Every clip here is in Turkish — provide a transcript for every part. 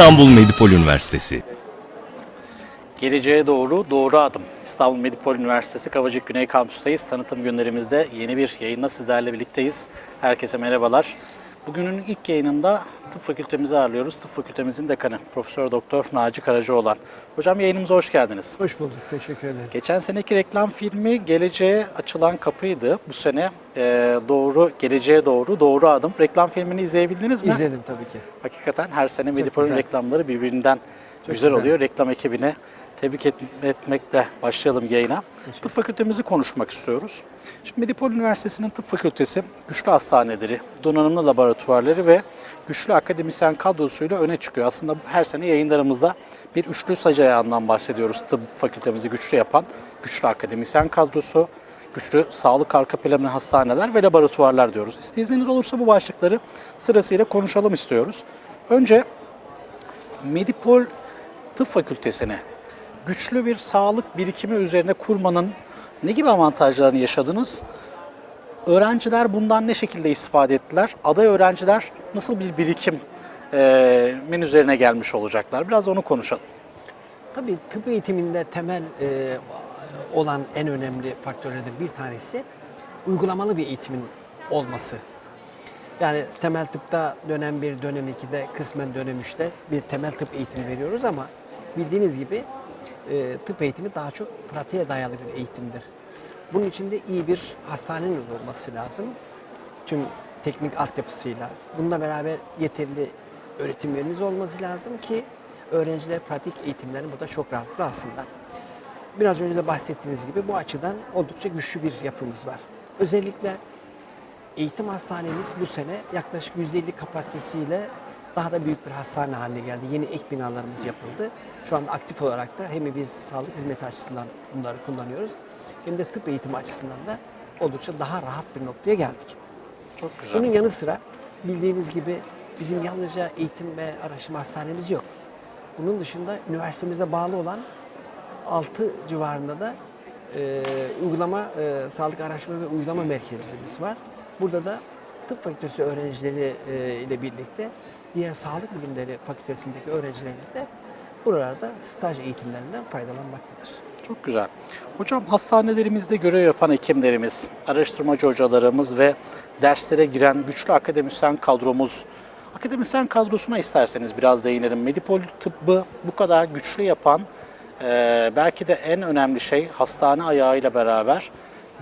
İstanbul Medipol Üniversitesi. Geleceğe doğru doğru adım. İstanbul Medipol Üniversitesi Kavacık Güney Kampüs'teyiz. Tanıtım günlerimizde yeni bir yayınla sizlerle birlikteyiz. Herkese merhabalar. Bugünün ilk yayınında tıp fakültemizi ağırlıyoruz. Tıp fakültemizin dekanı Profesör Doktor Naci Karacaoğlan. Hocam yayınımıza hoş geldiniz. Hoş bulduk, teşekkür ederim. Geçen seneki reklam filmi Geleceğe Açılan Kapıydı. Bu sene e, doğru geleceğe doğru doğru adım. Reklam filmini izleyebildiniz mi? İzledim tabii ki. Hakikaten her sene Medipol'ün reklamları birbirinden güzel, güzel. oluyor. Reklam ekibine tebrik et, etmekle başlayalım yayına. Tıp fakültemizi konuşmak istiyoruz. Şimdi Medipol Üniversitesi'nin tıp fakültesi güçlü hastaneleri, donanımlı laboratuvarları ve güçlü akademisyen kadrosuyla öne çıkıyor. Aslında her sene yayınlarımızda bir üçlü sac ayağından bahsediyoruz. Tıp fakültemizi güçlü yapan güçlü akademisyen kadrosu, güçlü sağlık arka planı hastaneler ve laboratuvarlar diyoruz. İsteğiniz olursa bu başlıkları sırasıyla konuşalım istiyoruz. Önce Medipol Tıp Fakültesine güçlü bir sağlık birikimi üzerine kurmanın ne gibi avantajlarını yaşadınız? Öğrenciler bundan ne şekilde istifade ettiler? Aday öğrenciler nasıl bir birikim eee, min üzerine gelmiş olacaklar? Biraz onu konuşalım. Tabii tıp eğitiminde temel e, olan en önemli faktörlerden bir tanesi uygulamalı bir eğitimin olması. Yani temel tıpta dönem 1, dönem 2'de, kısmen dönem 3'te bir temel tıp eğitimi veriyoruz ama bildiğiniz gibi e, tıp eğitimi daha çok pratiğe dayalı bir eğitimdir. Bunun için de iyi bir hastanenin olması lazım. Tüm teknik altyapısıyla. Bununla beraber yeterli öğretim üyeniz olması lazım ki öğrenciler pratik eğitimlerini burada çok rahatlıkla alsınlar. Biraz önce de bahsettiğiniz gibi bu açıdan oldukça güçlü bir yapımız var. Özellikle eğitim hastanemiz bu sene yaklaşık %50 kapasitesiyle daha da büyük bir hastane haline geldi. Yeni ek binalarımız yapıldı. Şu anda aktif olarak da hem biz sağlık hizmeti açısından bunları kullanıyoruz hem de tıp eğitimi açısından da oldukça daha rahat bir noktaya geldik. Çok güzel. Bunun yanı sıra bildiğiniz gibi bizim yalnızca eğitim ve araştırma hastanemiz yok. Bunun dışında üniversitemize bağlı olan 6 civarında da e, uygulama e, sağlık araştırma ve uygulama merkezimiz var. Burada da tıp fakültesi öğrencileri e, ile birlikte diğer sağlık bilimleri fakültesindeki öğrencilerimiz de buralarda staj eğitimlerinden faydalanmaktadır. Çok güzel. Hocam hastanelerimizde görev yapan hekimlerimiz, araştırmacı hocalarımız ve derslere giren güçlü akademisyen kadromuz. Akademisyen kadrosuna isterseniz biraz değinelim. Medipol tıbbı bu kadar güçlü yapan eee, belki de en önemli şey hastane ayağıyla beraber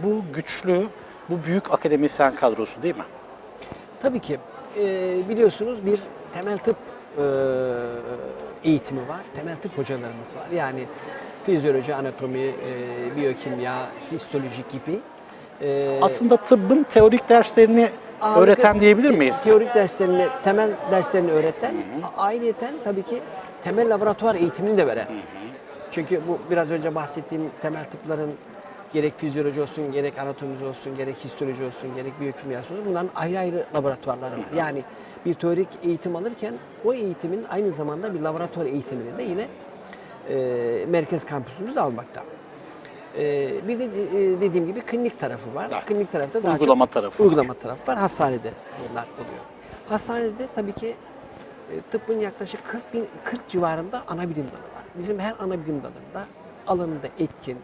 bu güçlü, bu büyük akademisyen kadrosu değil mi? Tabii ki e, biliyorsunuz bir temel tıp e, eğitimi var. Temel tıp hocalarımız var. Yani fizyoloji, anatomi, e, biyokimya, histoloji gibi. E, Aslında tıbbın teorik derslerini ağırlıklı öğreten diyebilir miyiz? Teorik derslerini, temel derslerini öğreten, ayrıyeten tabii ki temel laboratuvar eğitimini de veren. Çünkü bu biraz önce bahsettiğim temel tıpların gerek fizyoloji olsun, gerek anatomi olsun, gerek histoloji olsun, gerek biyokimyası olsun bunların ayrı ayrı laboratuvarları var. Yani bir teorik eğitim alırken o eğitimin aynı zamanda bir laboratuvar eğitimini de yine e, merkez kampüsümüzde almakta. E, bir de e, dediğim gibi klinik tarafı var. Evet. Klinik tarafta daha Uygulama çok tarafı var. uygulama tarafı var. Hastanede bunlar oluyor. Hastanede tabii ki e, tıbbın yaklaşık 40 bin, 40 civarında ana bilim dalı var. Bizim her ana bilim dalında alanında etkin,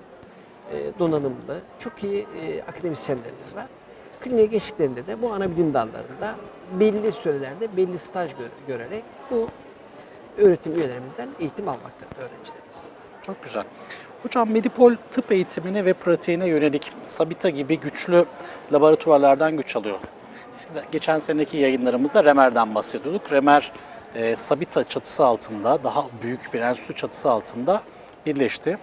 e, donanımlı, çok iyi e, akademisyenlerimiz var. Kliniğe geçtiklerinde de bu ana bilim dallarında belli sürelerde belli staj gö- görerek bu öğretim üyelerimizden eğitim almaktadır öğrencilerimiz. Çok güzel. Hocam Medipol tıp eğitimine ve pratiğine yönelik Sabita gibi güçlü laboratuvarlardan güç alıyor. Eskiden, geçen seneki yayınlarımızda Remer'den bahsediyorduk. Remer e, Sabita çatısı altında, daha büyük bir enstitü çatısı altında birleşti.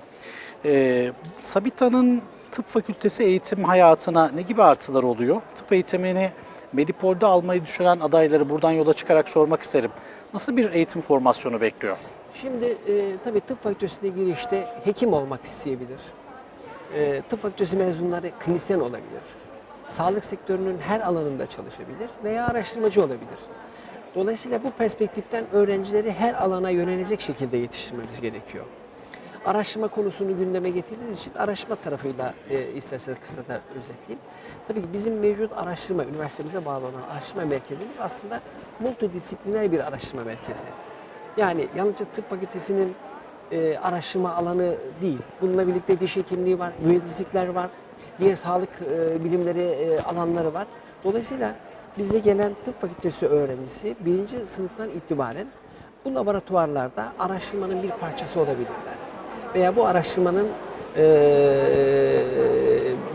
E, Sabita'nın tıp fakültesi eğitim hayatına ne gibi artılar oluyor? Tıp eğitimini Medipol'de almayı düşünen adayları buradan yola çıkarak sormak isterim. Nasıl bir eğitim formasyonu bekliyor? Şimdi e, tabii tıp fakültesine girişte hekim olmak isteyebilir. E, tıp fakültesi mezunları klinisyen olabilir. Sağlık sektörünün her alanında çalışabilir veya araştırmacı olabilir. Dolayısıyla bu perspektiften öğrencileri her alana yönelecek şekilde yetiştirmemiz gerekiyor. Araştırma konusunu gündeme getirdiğiniz için araştırma tarafıyla e, isterseniz kısaca özetleyeyim. Tabii ki bizim mevcut araştırma, üniversitemize bağlı olan araştırma merkezimiz aslında multidisipliner bir araştırma merkezi. Yani yalnızca tıp fakültesinin e, araştırma alanı değil. Bununla birlikte diş hekimliği var, mühendislikler var, diğer sağlık e, bilimleri e, alanları var. Dolayısıyla bize gelen tıp fakültesi öğrencisi birinci sınıftan itibaren bu laboratuvarlarda araştırmanın bir parçası olabilirler. Veya bu araştırmanın e,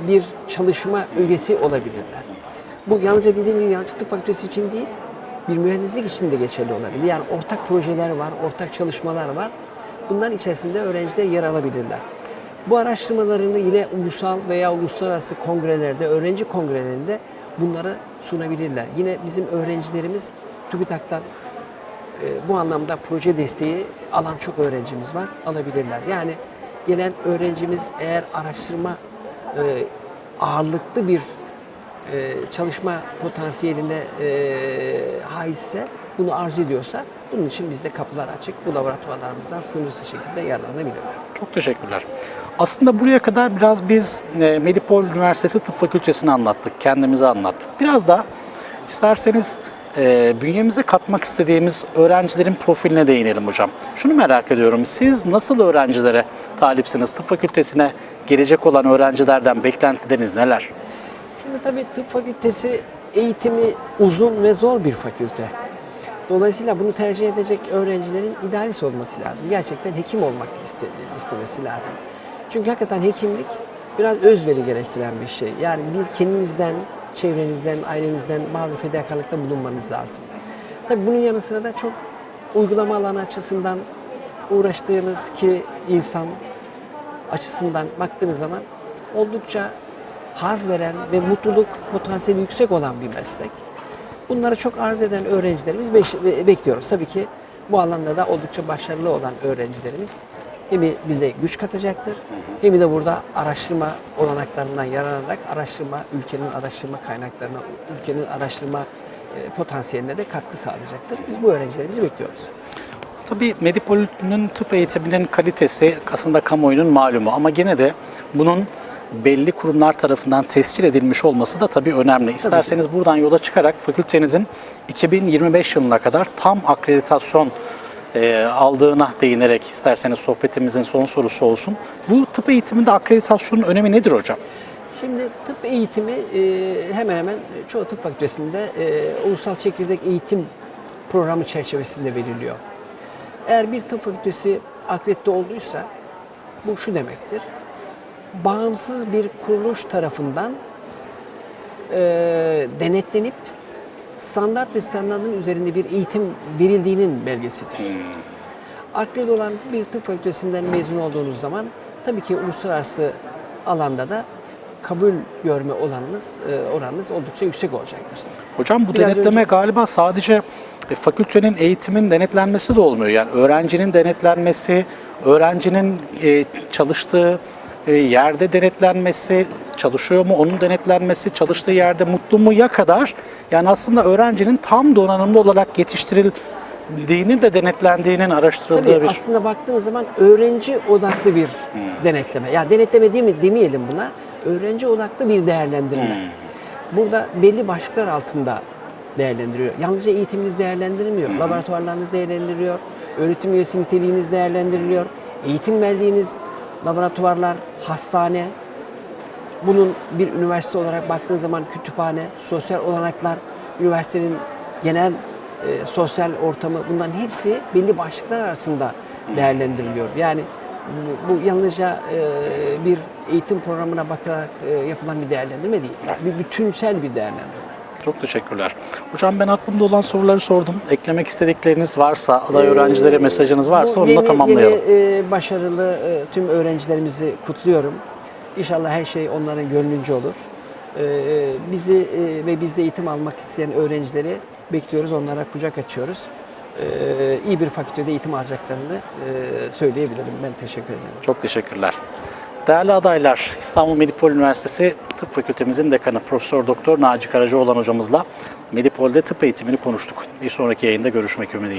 bir çalışma üyesi olabilirler. Bu yalnızca dediğim gibi yalnızca tıp fakültesi için değil, bir mühendislik için de geçerli olabilir. Yani ortak projeler var, ortak çalışmalar var. Bunların içerisinde öğrenciler yer alabilirler. Bu araştırmalarını yine ulusal veya uluslararası kongrelerde, öğrenci kongrelerinde bunları sunabilirler. Yine bizim öğrencilerimiz TÜBİTAK'tan bu anlamda proje desteği alan çok öğrencimiz var, alabilirler. Yani gelen öğrencimiz eğer araştırma e, ağırlıklı bir e, çalışma potansiyeline e, haizse, bunu arzu ediyorsa bunun için bizde kapılar açık. Bu laboratuvarlarımızdan sınırsız şekilde yararlanabilirler. Çok teşekkürler. Aslında buraya kadar biraz biz e, Medipol Üniversitesi Tıp Fakültesini anlattık, kendimizi anlattık. Biraz da isterseniz e, bünyemize katmak istediğimiz öğrencilerin profiline değinelim hocam. Şunu merak ediyorum, siz nasıl öğrencilere talipsiniz? Tıp Fakültesine gelecek olan öğrencilerden beklentileriniz neler? Şimdi tabii tıp fakültesi eğitimi uzun ve zor bir fakülte. Dolayısıyla bunu tercih edecek öğrencilerin idealist olması lazım. Gerçekten hekim olmak iste- istemesi lazım. Çünkü hakikaten hekimlik biraz özveri gerektiren bir şey. Yani bir kendinizden, çevrenizden, ailenizden bazı fedakarlıkta bulunmanız lazım. Tabii bunun yanı sıra da çok uygulama alanı açısından uğraştığınız ki insan açısından baktığınız zaman oldukça haz veren ve mutluluk potansiyeli yüksek olan bir meslek. Bunları çok arz eden öğrencilerimiz bekliyoruz. Tabii ki bu alanda da oldukça başarılı olan öğrencilerimiz hem bize güç katacaktır hem de burada araştırma olanaklarından yararlanarak araştırma, ülkenin araştırma kaynaklarına, ülkenin araştırma e, potansiyeline de katkı sağlayacaktır. Biz bu öğrencilerimizi bekliyoruz. Tabii Medipol'ün tıp eğitiminin kalitesi aslında kamuoyunun malumu ama gene de bunun belli kurumlar tarafından tescil edilmiş olması da tabii önemli. İsterseniz buradan yola çıkarak fakültenizin 2025 yılına kadar tam akreditasyon e, aldığına değinerek isterseniz sohbetimizin son sorusu olsun. Bu tıp eğitiminde akreditasyonun önemi nedir hocam? Şimdi tıp eğitimi e, hemen hemen çoğu tıp fakültesinde e, ulusal çekirdek eğitim programı çerçevesinde veriliyor. Eğer bir tıp fakültesi akredite olduysa bu şu demektir. Bağımsız bir kuruluş tarafından e, denetlenip standart ve standartın üzerinde bir eğitim verildiğinin belgesidir. Akredite olan bir tıp fakültesinden mezun olduğunuz zaman tabii ki uluslararası alanda da kabul görme oranınız, e, oranınız oldukça yüksek olacaktır. Hocam bu Biraz denetleme önce- galiba sadece e, fakültenin eğitimin denetlenmesi de olmuyor. Yani öğrencinin denetlenmesi, öğrencinin e, çalıştığı yerde denetlenmesi, çalışıyor mu onun denetlenmesi, çalıştığı yerde mutlu mu ya kadar yani aslında öğrencinin tam donanımlı olarak yetiştirildiğini de denetlendiğinin araştırıldığı Tabii bir aslında baktığınız zaman öğrenci odaklı bir denetleme. Ya denetleme değil mi demeyelim buna. Öğrenci odaklı bir değerlendirme. Burada belli başlıklar altında değerlendiriyor. Yalnızca eğitiminiz değerlendirilmiyor. Laboratuvarlarınız değerlendiriliyor. Öğretim üyesi niteliğiniz değerlendiriliyor. Eğitim verdiğiniz laboratuvarlar, hastane, bunun bir üniversite olarak baktığı zaman kütüphane, sosyal olanaklar, üniversitenin genel e, sosyal ortamı bunların hepsi belli başlıklar arasında değerlendiriliyor. Yani bu, bu yalnızca e, bir eğitim programına bakarak e, yapılan bir değerlendirme değil. Bir bütünsel bir değerlendirme. Çok teşekkürler. Hocam ben aklımda olan soruları sordum. Eklemek istedikleriniz varsa, aday öğrencilere mesajınız varsa onunla yeni- tamamlayalım. Yeni e, başarılı e, tüm öğrencilerimizi kutluyorum. İnşallah her şey onların gönlünce olur. E, bizi e, ve bizde eğitim almak isteyen öğrencileri bekliyoruz. Onlara kucak açıyoruz. E, iyi bir fakültede eğitim alacaklarını e, söyleyebilirim. Ben teşekkür ederim. Çok teşekkürler. Değerli adaylar, İstanbul Medipol Üniversitesi Tıp Fakültemizin dekanı Profesör Doktor Naci Karacaoğlan hocamızla Medipol'de tıp eğitimini konuştuk. Bir sonraki yayında görüşmek ümidiyle.